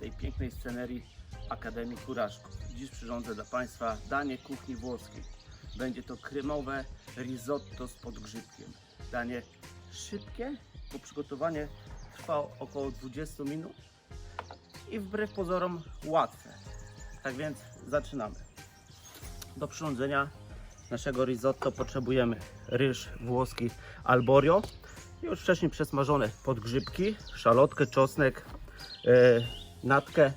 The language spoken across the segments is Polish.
Tej pięknej scenerii Akademii Kuraszków. Dziś przyrządzę dla Państwa danie kuchni włoskiej. Będzie to kremowe risotto z podgrzybkiem. Danie szybkie, bo przygotowanie trwa około 20 minut i wbrew pozorom łatwe. Tak więc zaczynamy. Do przyrządzenia naszego risotto potrzebujemy ryż włoski alborio, już wcześniej przesmażone podgrzybki, szalotkę, czosnek, e, natkę,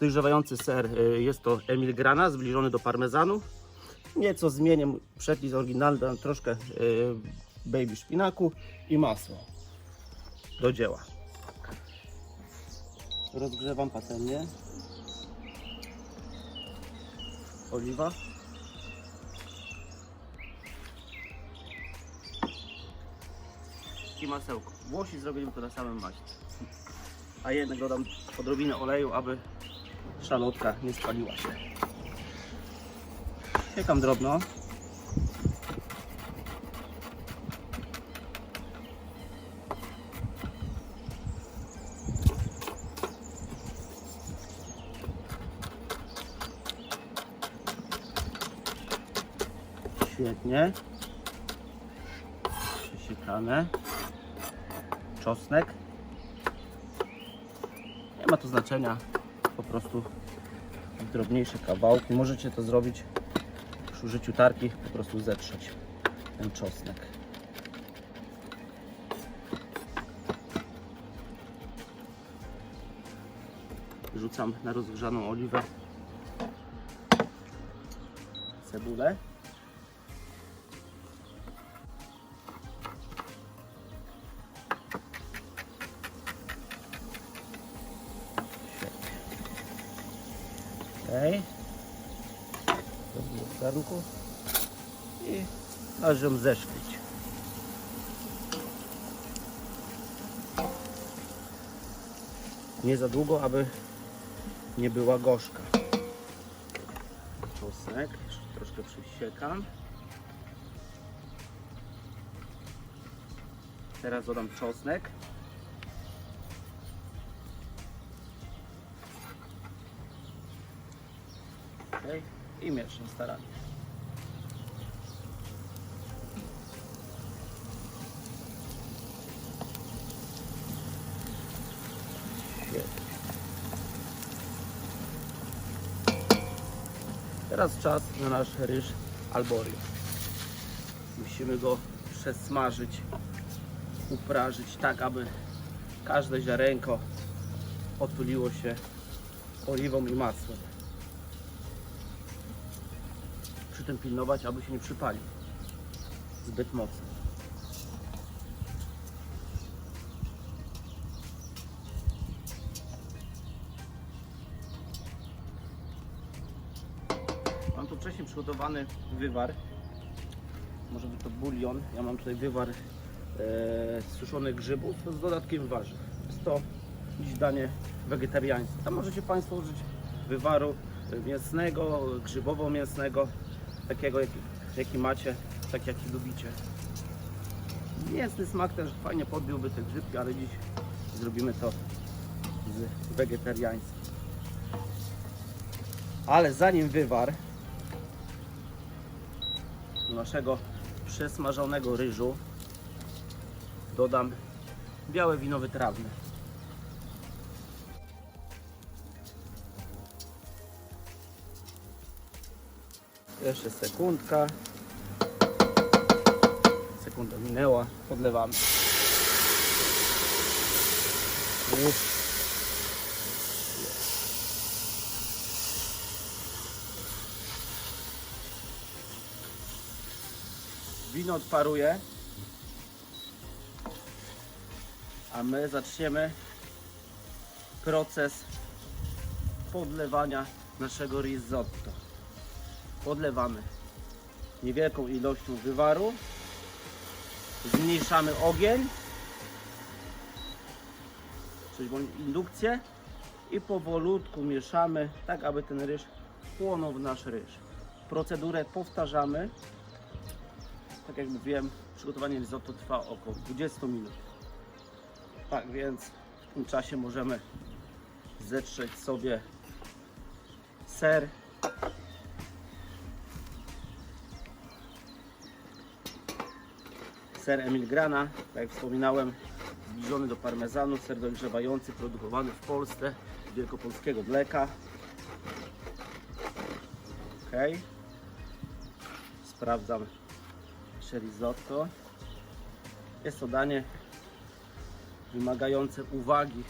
dojrzewający ser, e, jest to Emil Grana, zbliżony do parmezanu. Nieco zmienię przepis oryginalny, dam troszkę e, baby szpinaku i masło do dzieła. Rozgrzewam patelnię. Oliwa. i masełko. Włosi zrobili to na samym maśle. A jednak dodam odrobinę oleju, aby szalotka nie spaliła się. Piekam drobno. Świetnie. Przesiekane czosnek. Nie ma to znaczenia, po prostu drobniejsze kawałki. Możecie to zrobić przy użyciu tarki, po prostu zetrzeć ten czosnek. Rzucam na rozgrzaną oliwę cebulę. W garnku. I należy ją zeszklić. Nie za długo, aby nie była gorzka. Czosnek, troszkę przysiekam. Teraz dodam czosnek. I mieszam starannie. Teraz czas na nasz ryż alborio. Musimy go przesmażyć, uprażyć tak, aby każde ziarenko otuliło się oliwą i masłem. Przy tym pilnować, aby się nie przypalił zbyt mocno. Mam tu wcześniej przygotowany wywar. Może być to bulion. Ja mam tutaj wywar e, suszonych grzybów z dodatkiem warzyw. Jest to dziś danie wegetariańskie. Tam możecie Państwo użyć wywaru mięsnego, grzybowo-mięsnego, takiego jaki, jaki macie, tak jaki lubicie. Mięsny smak też fajnie podbiłby te grzybki, ale dziś zrobimy to z wegetariańskim. Ale zanim wywar do naszego przesmażonego ryżu dodam białe wino wytrawne. Jeszcze sekundka. Sekunda minęła. Podlewamy. Wino odparuje. A my zaczniemy proces podlewania naszego risotto podlewamy niewielką ilością wywaru, zmniejszamy ogień, czyli indukcję i powolutku mieszamy, tak aby ten ryż wchłonął w nasz ryż. Procedurę powtarzamy. Tak jak mówiłem, przygotowanie risotto trwa około 20 minut. Tak więc w tym czasie możemy zetrzeć sobie ser. Ser Emil Grana, tak jak wspominałem, zbliżony do parmezanu, ser dojrzewający, produkowany w Polsce wielkopolskiego mleka. Ok. Sprawdzam nasze risotto. Jest to danie wymagające uwagi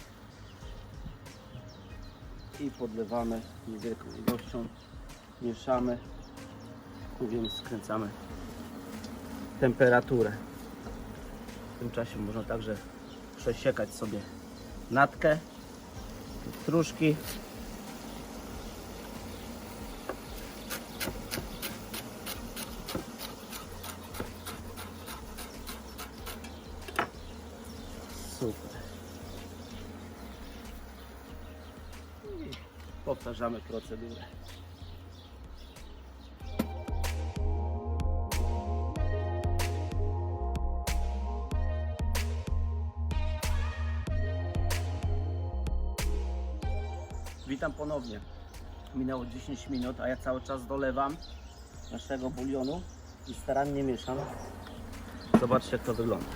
i podlewamy niewielką ilością, mieszamy, mówimy, skręcamy temperaturę. W tym czasie można także przesiekać sobie natkę, pietruszki. Super. Powtarzamy procedurę. Witam ponownie. Minęło 10 minut, a ja cały czas dolewam naszego bulionu i starannie mieszam. Zobaczcie jak to wygląda.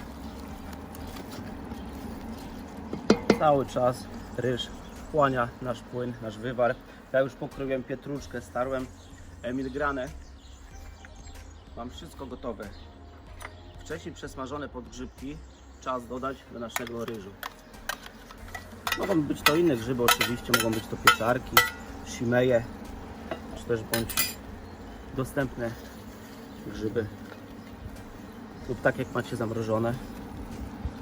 Cały czas ryż wchłania nasz płyn, nasz wywar. Ja już pokroiłem pietruszkę, starłem Emil Granę. Mam wszystko gotowe. Wcześniej przesmażone podgrzybki czas dodać do naszego ryżu. Mogą być to inne grzyby oczywiście, mogą być to pieczarki, simeje, czy też bądź dostępne grzyby lub tak jak macie zamrożone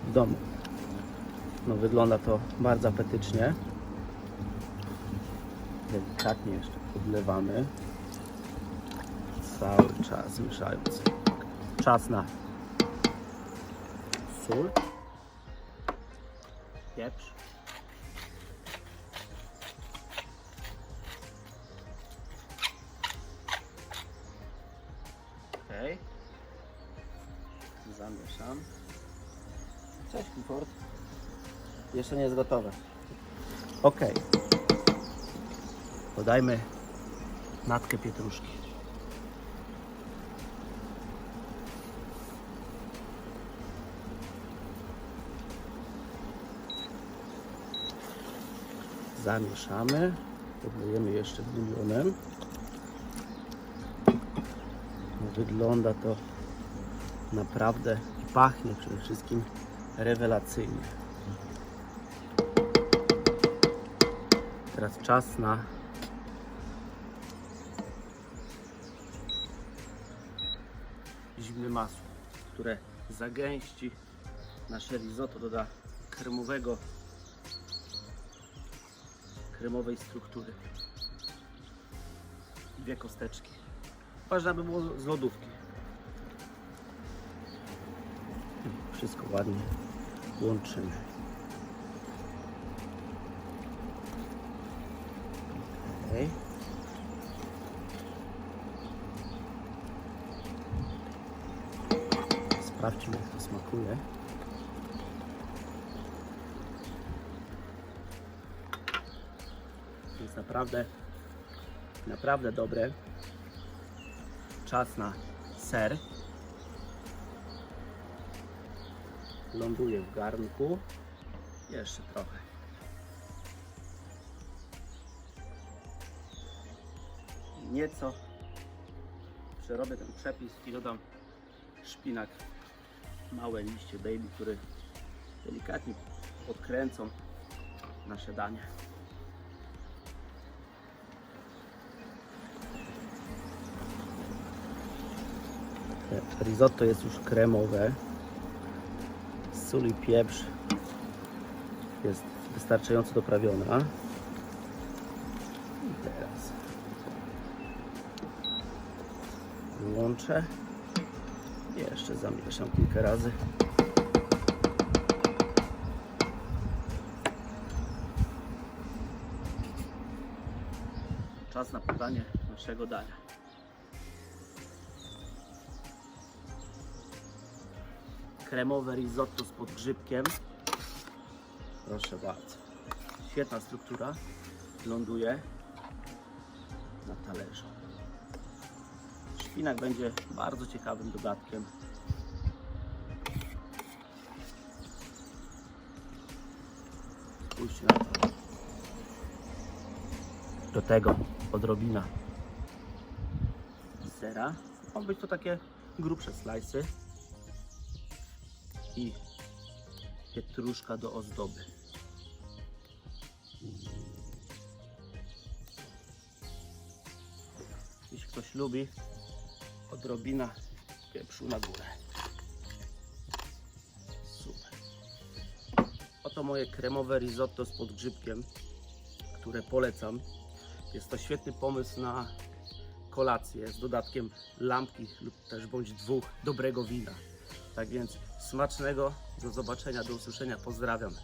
w domu. No wygląda to bardzo apetycznie. Delikatnie jeszcze podlewamy. Cały czas mieszając. Czas na sól, pieprz. Jeszcze nie jest gotowe. Ok. Podajmy natkę pietruszki. Zamieszamy. Podlejemy jeszcze bulionem. Wygląda to naprawdę i pachnie przede wszystkim rewelacyjnie. Teraz czas na zimne masło, które zagęści nasze risotto, doda kremowego kremowej struktury. Dwie kosteczki. Ważne, aby było z lodówki. Wszystko ładnie łączymy. Okay. Sprawdźmy jak to smakuje. Jest naprawdę, naprawdę dobre. Czas na ser. Ląduje w garnku. Jeszcze trochę. Nieco przerobię ten przepis i dodam szpinak, małe liście baby, które delikatnie podkręcą nasze danie. Risotto jest już kremowe. Sól i pieprz jest wystarczająco doprawiona. I teraz łączę. Jeszcze zamieszam kilka razy. Czas na podanie naszego dania. kremowe risotto z podgrzybkiem. Proszę bardzo. świetna struktura ląduje na talerzu. Szpinak będzie bardzo ciekawym dodatkiem. Spójrzcie na to. Do tego odrobina sera. Mogą być to takie grubsze slajsy i pietruszka do ozdoby. Jeśli ktoś lubi, odrobina pieprzu na górę. Super. Oto moje kremowe risotto z podgrzybkiem, które polecam. Jest to świetny pomysł na kolację z dodatkiem lampki lub też bądź dwóch dobrego wina. Tak więc smacznego, do zobaczenia, do usłyszenia, pozdrawiam.